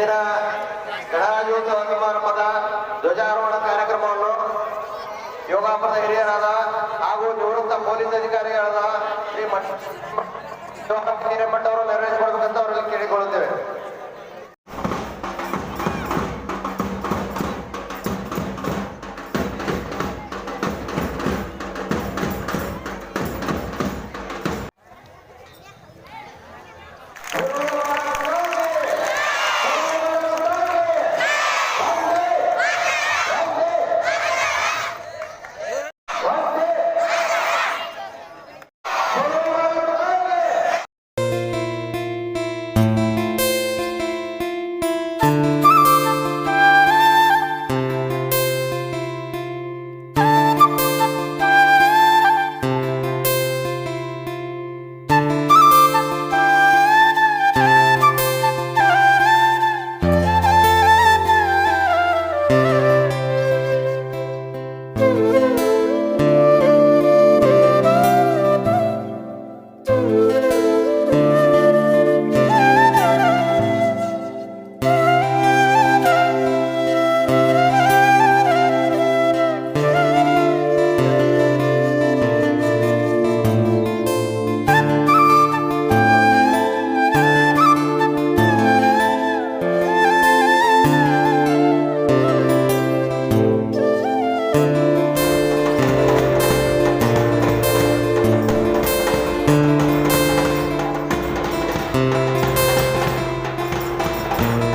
ದಿನ ಗಣರಾಜ್ಯೋತ್ಸವ ಸಮಾರಂಭದ ಧ್ವಜಾರೋಹಣ ಕಾರ್ಯಕ್ರಮವನ್ನು ಯೋಗಾಪುರದ ಹಿರಿಯರಾದ ಹಾಗೂ ನಿವೃತ್ತ ಪೊಲೀಸ್ ಅಧಿಕಾರಿಗಳಾದ ಶ್ರೀ ಮಠ ಹಿರೇಮಠ ಅವರು ಮಾಡಬೇಕಂತ ಅವರಲ್ಲಿ ಕೇಳಿಕೊಳ್ಳುತ್ತೇವೆ. Bye.